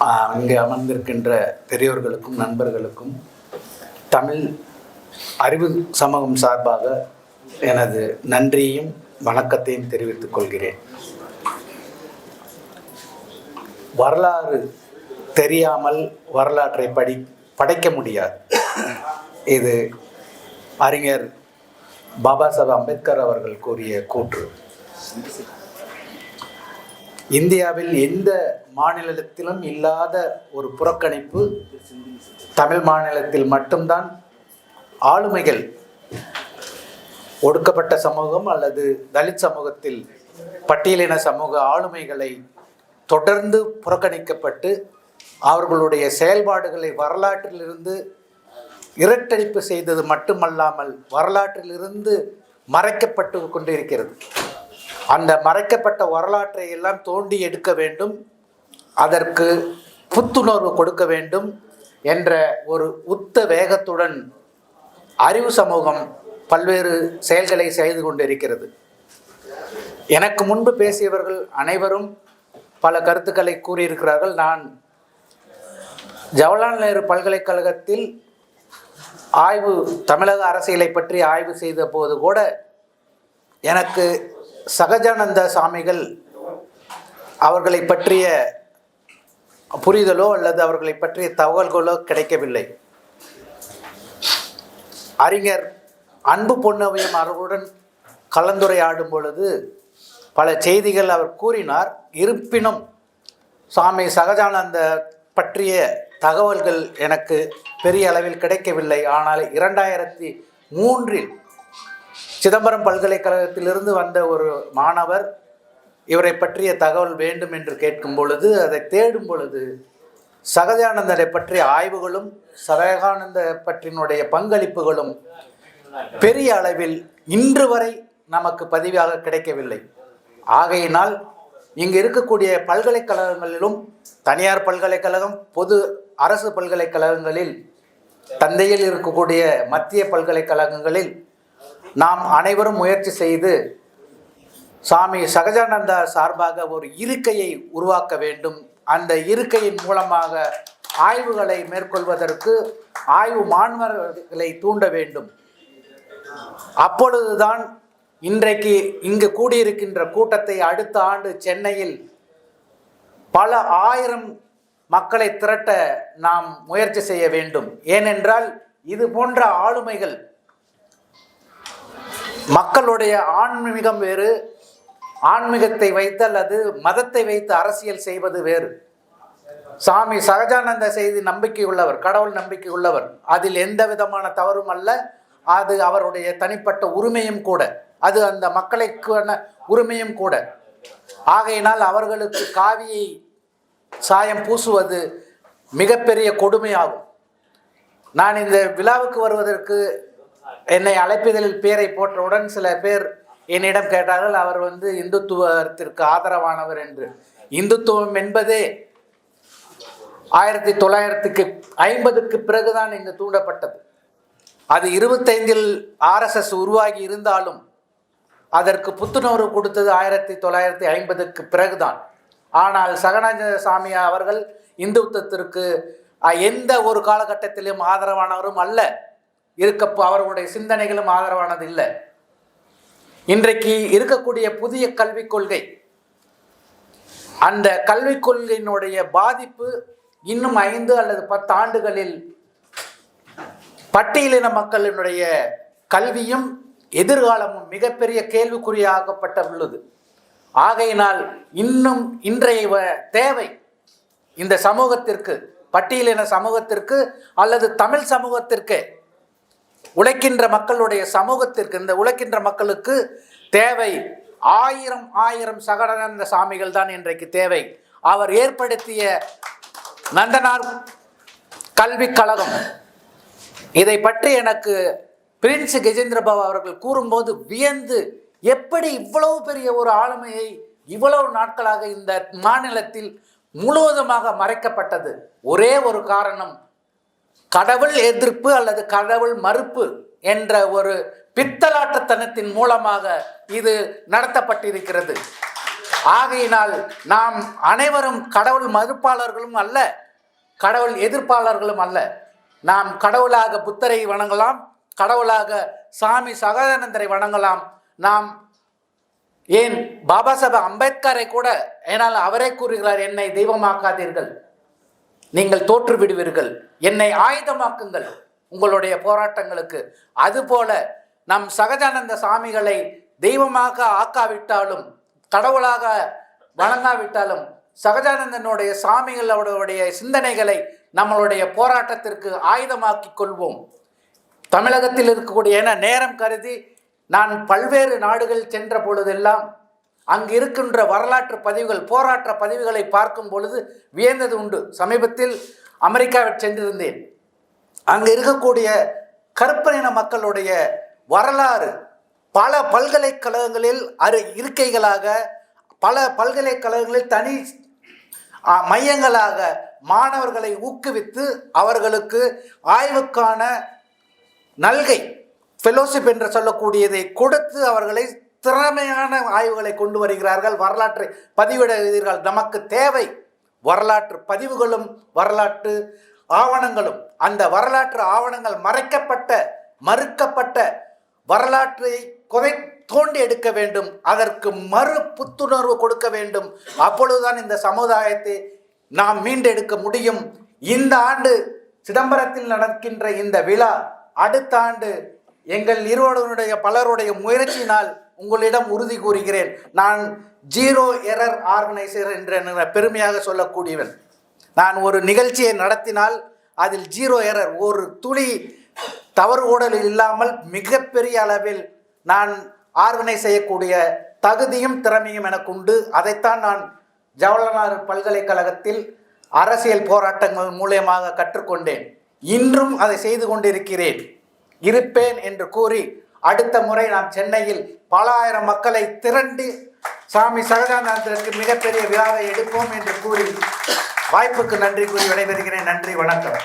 ஆஹ் இங்கே அமர்ந்திருக்கின்ற பெரியோர்களுக்கும் நண்பர்களுக்கும் தமிழ் அறிவு சமூகம் சார்பாக எனது நன்றியையும் வணக்கத்தையும் தெரிவித்துக் கொள்கிறேன். வரலாறு தெரியாமல் வரலாற்றை படி படைக்க முடியாது. இது அறிஞர் பாபா சாஹேப் அம்பேத்கர் அவர்கள் கூறிய கூற்று. இந்தியாவில் எந்த மாநிலத்திலும் இல்லாத ஒரு புறக்கணிப்பு தமிழ் மாநிலத்தில் மட்டும்தான் ஆளுமைகள் ஒடுக்கப்பட்ட சமூகம் அல்லது தலித் சமூகத்தில் பட்டியலின சமூக ஆளுமைகளை தொடர்ந்து புறக்கணிக்கப்பட்டு அவர்களுடைய செயல்பாடுகளை வரலாற்றிலிருந்து இரட்டடிப்பு செய்தது மட்டுமல்லாமல் வரலாற்றிலிருந்து மறைக்கப்பட்டு கொண்டிருக்கிறது. அந்த மறைக்கப்பட்ட வரலாற்றை எல்லாம் தோண்டி எடுக்க வேண்டும் அதற்கு புத்துணர்வு கொடுக்க வேண்டும் என்ற ஒரு உத்த வேகத்துடன் அறிவு சமூகம் பல்வேறு செயல்களை செய்து கொண்டிருக்கிறது. எனக்கு முன்பு பேசியவர்கள் அனைவரும் பல கருத்துக்களை கூறியிருக்கிறார்கள். நான் ஜவஹர்லால் நேரு பல்கலைக்கழகத்தில் ஆய்வு தமிழக அரசியலை பற்றி ஆய்வு செய்த போது கூட எனக்கு சகஜானந்த சாமிகள் அவர்களை பற்றிய புரிதலோ அல்லது அவர்களை பற்றிய தகவல்களோ கிடைக்கவில்லை. அறிஞர் அன்பு பொன்னவையும் அவர்களுடன் கலந்துரையாடும் பொழுது பல செய்திகள் அவர் கூறினார். இருப்பினும் சுவாமி சகஜானந்த பற்றிய தகவல்கள் எனக்கு பெரிய அளவில் கிடைக்கவில்லை. ஆனால் இரண்டாயிரத்தி மூன்றில் சிதம்பரம் பல்கலைக்கழகத்திலிருந்து வந்த ஒரு மாணவர் இவரை பற்றிய தகவல் வேண்டும் என்று கேட்கும் பொழுது அதை தேடும் பொழுது சகஜானந்தரை பற்றிய ஆய்வுகளும் சகஜானந்த பற்றினுடைய பங்களிப்புகளும் பெரிய அளவில் இன்று வரை நமக்கு பதிவாக கிடைக்கவில்லை. ஆகையினால் இங்கு இருக்கக்கூடிய பல்கலைக்கழகங்களிலும் தனியார் பல்கலைக்கழகம் பொது அரசு பல்கலைக்கழகங்களில் தந்தையில் இருக்கக்கூடிய மத்திய பல்கலைக்கழகங்களில் நாம் அனைவரும் முயற்சி செய்து சாமி சகஜானந்தா சார்பாக ஒரு இருக்கையை உருவாக்க வேண்டும். அந்த இருக்கையின் மூலமாக ஆய்வுகளை மேற்கொள்வதற்கு ஆய்வு மாணவர்களை தூண்ட வேண்டும். அப்பொழுதுதான் இன்றைக்கு இங்கு கூடியிருக்கின்ற கூட்டத்தை அடுத்த ஆண்டு சென்னையில் பல ஆயிரம் மக்களை திரட்ட நாம் முயற்சி செய்ய வேண்டும். ஏனென்றால் இது போன்ற ஆளுமைகள் மக்களுடைய ஆன்மீகம் வேறு ஆன்மீகத்தை வைத்து அல்லது மதத்தை வைத்து அரசியல் செய்வது வேறு. சாமி சகஜானந்த செய்தி நம்பிக்கை உள்ளவர் கடவுள் நம்பிக்கை உள்ளவர். அதில் எந்த விதமான தவறும் அல்ல அது அவருடைய தனிப்பட்ட உரிமையும் கூட. அது அந்த மக்களுக்கான உரிமையும் கூட. ஆகையினால் அவர்களுக்கு காவியை சாயம் பூசுவது மிகப்பெரிய கொடுமையாகும். நான் இந்த விழாவுக்கு வருவதற்கு என்னை அழைப்பிதழில் பேரை போட்டவுடன் சில பேர் என்னிடம் கேட்டார்கள் அவர் வந்து இந்துத்துவத்திற்கு ஆதரவானவர் என்று. இந்துத்துவம் என்பதே ஆயிரத்தி தொள்ளாயிரத்துக்கு ஐம்பதுக்கு பிறகுதான் இங்கு தூண்டப்பட்டது. அது இருபத்தைந்தில் ஆர்எஸ்எஸ் உருவாகி இருந்தாலும் அதற்கு புத்துணர்வு கொடுத்தது ஆயிரத்தி தொள்ளாயிரத்தி ஐம்பதுக்கு பிறகுதான். ஆனால் சகனானந்த சாமி அவர்கள் இந்துத்துவத்திற்கு எந்த ஒரு காலகட்டத்திலும் ஆதரவானவரும் அல்ல. இருக்க அவர்களுடைய சிந்தனைகளும் ஆதரவானது இல்லை. இன்றைக்கு இருக்கக்கூடிய புதிய கல்விக் கொள்கை அந்த கல்விக் கொள்கையினுடைய பாதிப்பு இன்னும் ஐந்து அல்லது பத்து ஆண்டுகளில் பட்டியலின மக்களினுடைய கல்வியும் எதிர்காலமும் மிகப்பெரிய கேள்விக்குறியாக்கப்பட்ட உள்ளது ஆகையினால் இன்னும் இன்றைய தேவை இந்த சமூகத்திற்கு பட்டியலின சமூகத்திற்கு அல்லது தமிழ் சமூகத்திற்கு உழைக்கின்ற மக்களுடைய சமூகத்திற்கு இந்த உழைக்கின்ற மக்களுக்கு தேவை ஆயிரம் ஆயிரம் சகடானந்த சாமிகள் தான் இன்றைக்கு தேவை. அவர் ஏற்படுத்திய நந்தனார் கல்விக் கழகம். இதை பற்றி எனக்கு பிரின்ஸ் கஜேந்திரபாபு அவர்கள் கூறும்போது வியந்து எப்படி இவ்வளவு பெரிய ஒரு ஆளுமையை இவ்வளவு நாட்களாக இந்த மாநிலத்தில் முழுவதுமாக மறைக்கப்பட்டது. ஒரே ஒரு காரணம் கடவுள் எதிர்ப்பு அல்லது கடவுள் மறுப்பு என்ற ஒரு பித்தலாட்டத்தனத்தின் மூலமாக இது நடத்தப்பட்டிருக்கிறது. ஆகையினால் நாம் அனைவரும் கடவுள் மறுப்பாளர்களும் அல்ல கடவுள் எதிர்ப்பாளர்களும் அல்ல. நாம் கடவுளாக புத்தரை வணங்கலாம் கடவுளாக சாமி சகதானந்தரை வணங்கலாம். நாம் ஏன் பாபா சாஹேப் அம்பேத்கரை கூட ஏனால் அவரே கூறுகிறார் என்னை தெய்வமாக்காதீர்கள். நீங்கள் தோற்று விடுவீர்கள். என்னை ஆயுதமாக்குங்கள். உங்களுடைய போராட்டங்களுக்கு. அதுபோல நம் சகஜானந்த சாமிகளை தெய்வமாக ஆக்காவிட்டாலும் கடவுளாக வணங்காவிட்டாலும் சகஜானந்தனுடைய சாமிகளோடைய சிந்தனைகளை நம்மளுடைய போராட்டத்திற்கு ஆயுதமாக்கிக் கொள்வோம். தமிழகத்தில் இருக்கக்கூடிய என நேரம் கருதி நான் பல்வேறு நாடுகள் சென்ற பொழுதெல்லாம் அங்கு இருக்கின்ற வரலாற்று பதிவுகள் போராட்ட பதிவுகளை பார்க்கும் பொழுது வியந்தது உண்டு. சமீபத்தில் அமெரிக்காவில் சென்றிருந்தேன். அங்கு இருக்கக்கூடிய கருப்பனின மக்களுடைய வரலாறு பல பல்கலைக்கழகங்களில் அரு இருக்கைகளாக பல பல்கலைக்கழகங்களில் தனி மையங்களாக மாணவர்களை ஊக்குவித்து அவர்களுக்கு ஆய்வுக்கான நல்கை ஃபெலோஷிப் என்று சொல்லக்கூடியதை கொடுத்து அவர்களை திறமையான ஆய்வுகளை கொண்டு வருகிறார்கள். வரலாற்றை பதிவிடுகிறீர்கள் நமக்கு தேவை வரலாற்று பதிவுகளும் வரலாற்று ஆவணங்களும். அந்த வரலாற்று ஆவணங்கள் மறைக்கப்பட்ட மறுக்கப்பட்ட வரலாற்றை கொதை தோண்டி எடுக்க வேண்டும். அதற்கு மறு புத்துணர்வு கொடுக்க வேண்டும். அப்பொழுதுதான் இந்த சமுதாயத்தை நாம் மீண்டெடுக்க முடியும். இந்த ஆண்டு சிதம்பரத்தில் நடக்கின்ற இந்த விழா அடுத்த ஆண்டு எங்கள் இருவருடைய பலருடைய முயற்சியினால் உங்களிடம் உறுதி கூறுகிறேன். நான் ஜீரோ எரர் ஆர்கனைசர் என்ற பெருமையாக சொல்லக்கூடியவன். நான் ஒரு நிகழ்ச்சியை நடத்தினால் அதில் ஜீரோ எரர் ஒரு துளி தவறு ஊடல் இல்லாமல் மிகப்பெரிய அளவில் நான் ஆர்கனைஸ் செய்யக்கூடிய தகுதியும் திறமையும் எனக்கு உண்டு. அதைத்தான் நான் ஜவஹர்லால் பல்கலைக்கழகத்தில் அரசியல் போராட்டங்கள் மூலியமாக கற்றுக்கொண்டேன். இன்றும் அதை செய்து கொண்டிருக்கிறேன். இருப்பேன் என்று கூறி அடுத்த முறை நாம் சென்னையில் பல ஆயிரம் மக்களை திரண்டு சாமி சகஜானந்தருக்கு மிகப்பெரிய விழாவை எடுப்போம் என்று கூறி வாய்ப்புக்கு நன்றி கூறி விடைபெறுகிறேன். நன்றி வணக்கம்.